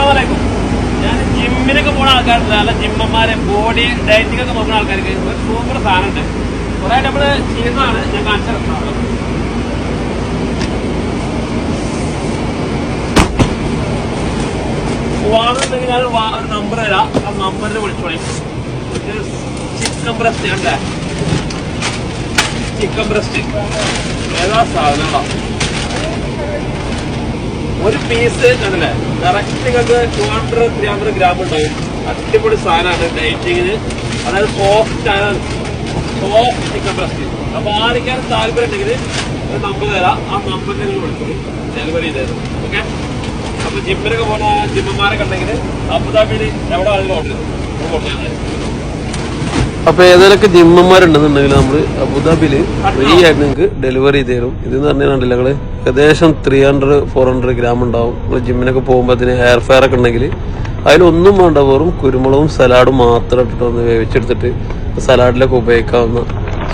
അസ്സലാമലൈക്കും ഞാൻ ജിമ്മിനൊക്കെ പോണ ആൾക്കാരുണ്ട്. അല്ല ജിമ്മന്മാരെ ബോഡി ഡയറ്റിംഗ് ഒക്കെ നോക്കുന്ന ആൾക്കാർക്ക് ഒരു സൂപ്പർ സാധനമുണ്ട്. കുറെ നമ്മൾ ചെയ്യുന്നതാണ് ഞാൻ കാണിച്ചു തരാം. വാങ്ങുന്നുണ്ടെങ്കിൽ ഞാൻ ഒരു നമ്പർ തരാം. ആ നമ്പറിൽ വിളിച്ചോളി. ചിക്കൻ ബ്രസ്റ്റ് ഉണ്ടേ ചിക്കൻ ബ്രസ്റ്റ് ഏതാ സാധനം ഒരു പീസ് കണ്ടില്ലേ കറക്റ്റ് നിങ്ങൾക്ക് two hundred three hundred gram ഉണ്ടാവും. അടിപൊളി സാധനമാണ് ഡൈറ്റിങ്ങിന് അതായത് സോഫ്റ്റ് ആണ് സോഫ്റ്റ് ചിക്കൻ ബ്രസ്റ്റ് അപ്പൊ ആർക്കാൻ താല്പര്യം ഉണ്ടെങ്കിൽ നമ്പർ തരാം. ആ നമ്പറിൽ നിങ്ങൾ വിളിക്കും. ഡെലിവറി ചെയ്തത് ഓക്കെ അപ്പൊ ജിമ്മിനൊക്കെ പോണ ജിമ്മന്മാരൊക്കെ ഉണ്ടെങ്കിൽ അബുദാബിയിൽ എവിടെ ആണെങ്കിലും ഓർഡർ ചെയ്തു അപ്പൊ ഏതൊക്കെ ജിമ്മന്മാരുണ്ടെന്നുണ്ടെങ്കിൽ നമ്മൾ അബുദാബിയിൽ ഫ്രീ ആയിട്ട് നിങ്ങൾക്ക് ഡെലിവറി ചെയ്ത് തരും. ഇതെന്ന് പറഞ്ഞാൽ നിങ്ങൾ ഏകദേശം three hundred four hundred gram ഉണ്ടാവും. നിങ്ങൾ ജിമ്മിനൊക്കെ പോകുമ്പോൾ അതിന് ഹെയർ ഫെയർ ഒക്കെ ഉണ്ടെങ്കിൽ അതിലൊന്നും വേണ്ട വെറും കുരുമുളകും സലാഡും മാത്രം ഇട്ടിട്ട് ഒന്ന് വേവിച്ചെടുത്തിട്ട് സലാഡിലൊക്കെ ഉപയോഗിക്കാവുന്ന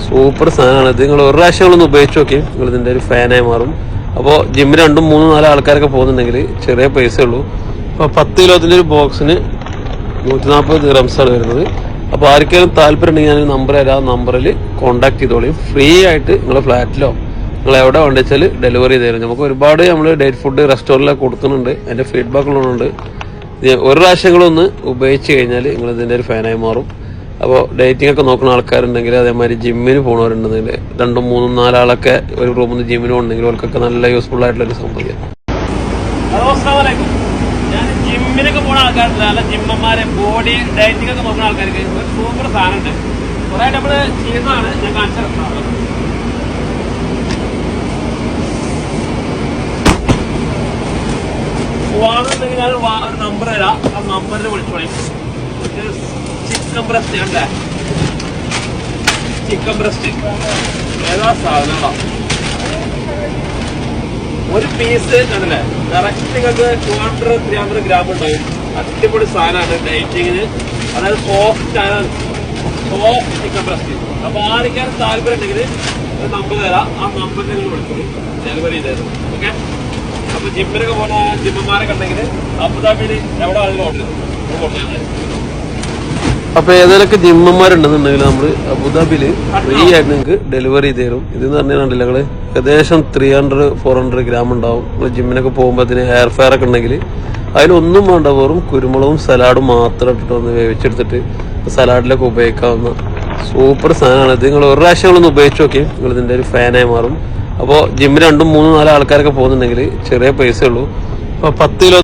സൂപ്പർ സാധനമാണ് ഇത്. നിങ്ങൾ ഒരു പ്രാവശ്യം നിങ്ങളൊന്ന് ഉപയോഗിച്ച് നോക്കി നിങ്ങൾ ഇതിന്റെ ഒരു ഫാനായി മാറും. അപ്പോൾ ജിമ്മിൽ രണ്ടും മൂന്നും നാലും ആൾക്കാരൊക്കെ പോകുന്നുണ്ടെങ്കിൽ ചെറിയ പൈസ ഉള്ളൂ. അപ്പോൾ പത്ത് കിലോത്തിന്റെ ഒരു ബോക്സിന് നൂറ്റി നാൽപ്പത് ആണ് വരുന്നത്. അപ്പോൾ ആർക്കെങ്കിലും താല്പര്യം ഉണ്ടെങ്കിൽ ഞാൻ നമ്പർ തരാം. നമ്പറിൽ കോൺടാക്ട് ചെയ്തോളി. ഫ്രീ ആയിട്ട് നിങ്ങളെ ഫ്ലാറ്റിലോ നിങ്ങൾ എവിടെ വേണ്ട വെച്ചാൽ ഡെലിവറി ചെയ്ത് തരും. നമുക്ക് ഒരുപാട് നമ്മൾ ഡേറ്റ് ഫുഡ് റെസ്റ്റോറന്റിലൊക്കെ കൊടുക്കുന്നുണ്ട്. അതിന്റെ ഫീഡ്ബാക്ക് ഉള്ളതുകൊണ്ട് പ്രാവശ്യം ഒരു ഒന്ന് ഉപയോഗിച്ച് കഴിഞ്ഞാൽ നിങ്ങൾ ഇതിന്റെ ഒരു ഫാനായി മാറും. അപ്പോൾ ഡേറ്റിംഗ് ഒക്കെ നോക്കുന്ന ആൾക്കാരുണ്ടെങ്കിൽ അതേമാതിരി ജിമ്മിന് പോകുന്നവരുണ്ടെങ്കിൽ രണ്ടും മൂന്നും നാലാളൊക്കെ ഒരു റൂമിൽ നിന്ന് ജിമ്മിന് പോകണമെങ്കിൽ അവർക്കൊക്കെ നല്ല യൂസ്ഫുൾ ആയിട്ടുള്ള ഒരു സംഭവം. ജിമ്മിനൊക്കെ പോണ ആൾക്കാരുണ്ട്. നല്ല ജിമ്മന്മാരെ ബോഡി ഡയറ്റിംഗ് ഒക്കെ നോക്കുന്ന ആൾക്കാർക്ക് ഒരു സൂപ്പർ സാധനമുണ്ട്. കുറെ നമ്മൾ ചെയ്യുന്നതാണ്. ഞാൻ കാണിച്ചു തരാം. വാങ്ങുന്നുണ്ടെങ്കിൽ ഞാൻ ഒരു നമ്പർ തരാം. ആ നമ്പറിൽ വിളിച്ചോളി. ചിക്കൻ ബ്രസ്റ്റ് ഉണ്ടേ ചിക്കൻ ബ്രസ്റ്റ് ഏതാ സാധനം? ഒരു പീസ് കണ്ടില്ലേ കറക്റ്റ് നിങ്ങൾക്ക് two hundred three hundred gram ഉണ്ടാവും. അടിപൊളി സാധനമാണ് ഡൈറ്റിങ്ങിന് അതായത് സോഫ്റ്റ് ആണ്. സോഫ്റ്റ് ചിക്കൻ ബ്രസ്റ്റ് അപ്പൊ ആർക്കാരും താല്പര്യം ഉണ്ടെങ്കിൽ ഒരു നമ്പർ തരാം. ആ നമ്പറിൽ നിങ്ങൾ വിളിച്ചോളൂ. ഡെലിവറി ചെയ്തായിരുന്നു ഓക്കെ അപ്പൊ ജിമ്മിനൊക്കെ പോകുന്ന ജിമ്മന്മാരൊക്കെ ഉണ്ടെങ്കിൽ അബുദാബിയിൽ എവിടെ ആണെങ്കിലും ഓർഡർ ചെയ്തു കൊടുത്തത് അപ്പൊ ഏതൊക്കെ ജിമ്മന്മാരുണ്ടെന്നുണ്ടെങ്കിൽ നമ്മൾ അബുദാബിയിൽ ഫ്രീ ആയിട്ട് നിങ്ങൾക്ക് ഡെലിവറി ചെയ്ത് തരും. ഇതെന്ന് പറഞ്ഞാൽ നിങ്ങൾ ഏകദേശം three hundred four hundred gram ഉണ്ടാവും. നിങ്ങൾ ജിമ്മിനൊക്കെ പോകുമ്പോൾ അതിന് ഹെയർ ഫെയർ ഒക്കെ ഉണ്ടെങ്കിൽ അതിലൊന്നും വേണ്ട വെറും കുരുമുളകും സലാഡും മാത്രം ഇട്ടിട്ട് ഒന്ന് വേവിച്ചെടുത്തിട്ട് സലാഡിലൊക്കെ ഉപയോഗിക്കാവുന്ന സൂപ്പർ സാധനമാണ്. ഇത് നിങ്ങൾ ഒരു പ്രാവശ്യം നിങ്ങളൊന്ന് ഉപയോഗിച്ച് നോക്കി നിങ്ങൾ ഇതിന്റെ ഒരു ഫാനായി മാറും. അപ്പോൾ ജിമ്മിൽ രണ്ടും മൂന്നും നാലും ആൾക്കാരൊക്കെ പോകുന്നുണ്ടെങ്കിൽ ചെറിയ പൈസ ഉള്ളൂ. അപ്പോൾ പത്ത് കിലോ